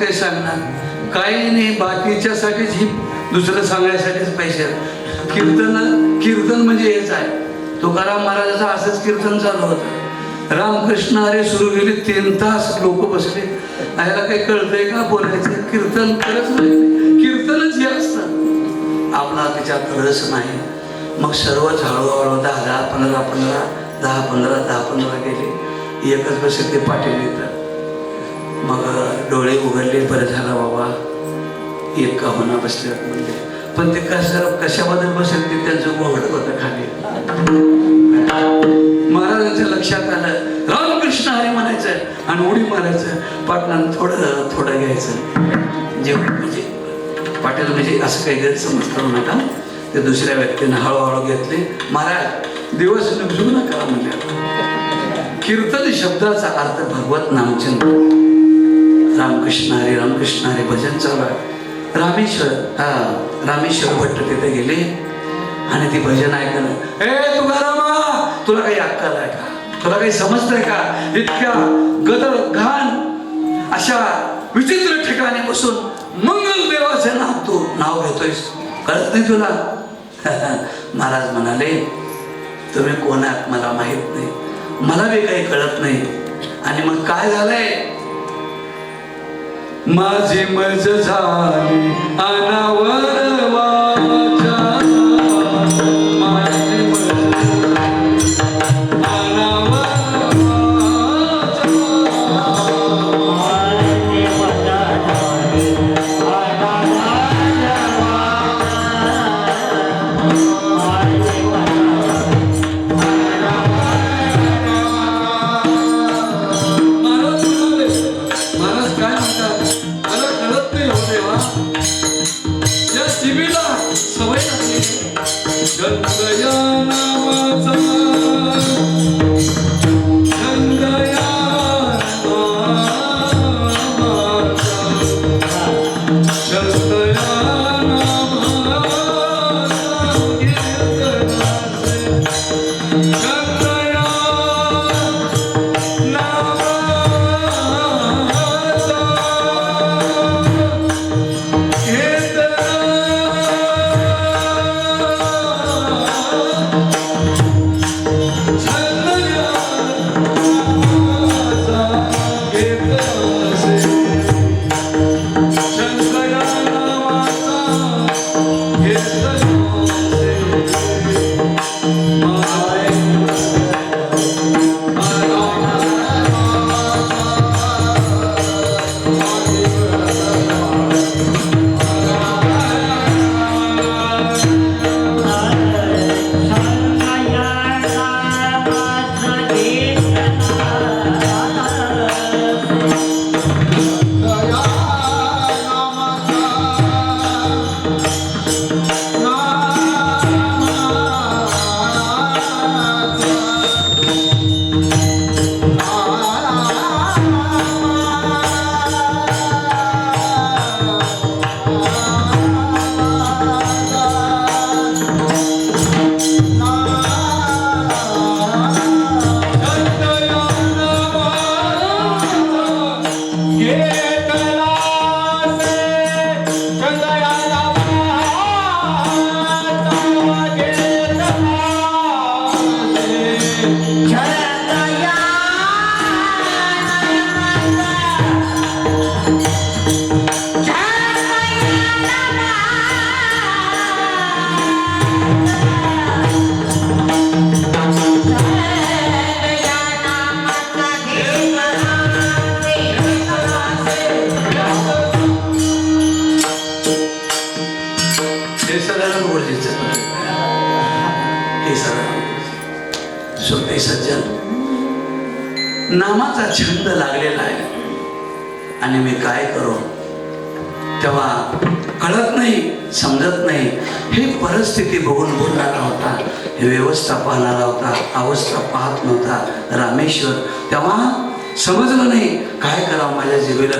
ते काही सांगणार. काही नाही बाकीच्यासाठीच ही दुसरं सांगण्यासाठीच पैसे कीर्तन कीर्तन म्हणजे हेच आहे. तुकाराम महाराजाचं असंच कीर्तन चालू होतं. रामकृष्ण अरे सुरू गेले तीन तास लोक बसले. याला काही कळतंय का? बोलायचं कीर्तन करत नाही. कीर्तनच हे असतं. आपला त्याच्यात रस नाही. मग सर्वच हळूहळू दहा दहा पंधरा पंधरा दहा पंधरा दहा पंधरा गेले. एकच बसे ते पाटील येतात मग डोळे उघडले बरं झाला बाबा एक का होणार बसले म्हणले. पण ते कसं कशाबद्दल बसेल ते त्यांचं गोगड होतं खाली. महाराजांच्या लक्षात आलं रामकृष्ण हरी म्हणायचं आणि उडी मारायचं. पाटलानं थोडं थोडं घ्यायचं. जेवण म्हणजे पाटील म्हणजे असं काही गैरसमज नका. ते दुसऱ्या व्यक्तीनं हळूहळू घेतले. महाराज दिवस निघू नका म्हणजे कीर्तन शब्दाचा अर्थ भगवत नामचिंतन. रामकृष्ण हरे रामकृष्ण हरे भजन चालू आहे. रामेश्वर हा रामेश्वर भट्ट तिथे गेले आणि ती भजन ऐकलं. ए तुकारामा तुला काही अक्कल आहे का? तुला काही समजतंय का? इतक्या गदर घाण अशा विचित्र ठिकाणी बसून मंगल देवाचे नाव तू नाव घेतोयस. कळत नाही तुला? महाराज म्हणाले तुम्ही कोण आहात मला माहीत नाही. मला बी काही कळत नाही. आणि मग काय झालंय? माझी मज झाली अनावर सगळं सज्जन. नामाचा छंद लागलेला आहे. आणि मी काय करू? तेव्हा कळत नाही समजत नाही. हे परिस्थिती बघून बोलणारा होता हे व्यवस्था पाहणारा होता अवस्था पाहत नव्हता. रामेश्वर तेव्हा समजलं नाही काय करावं माझ्या जीवेला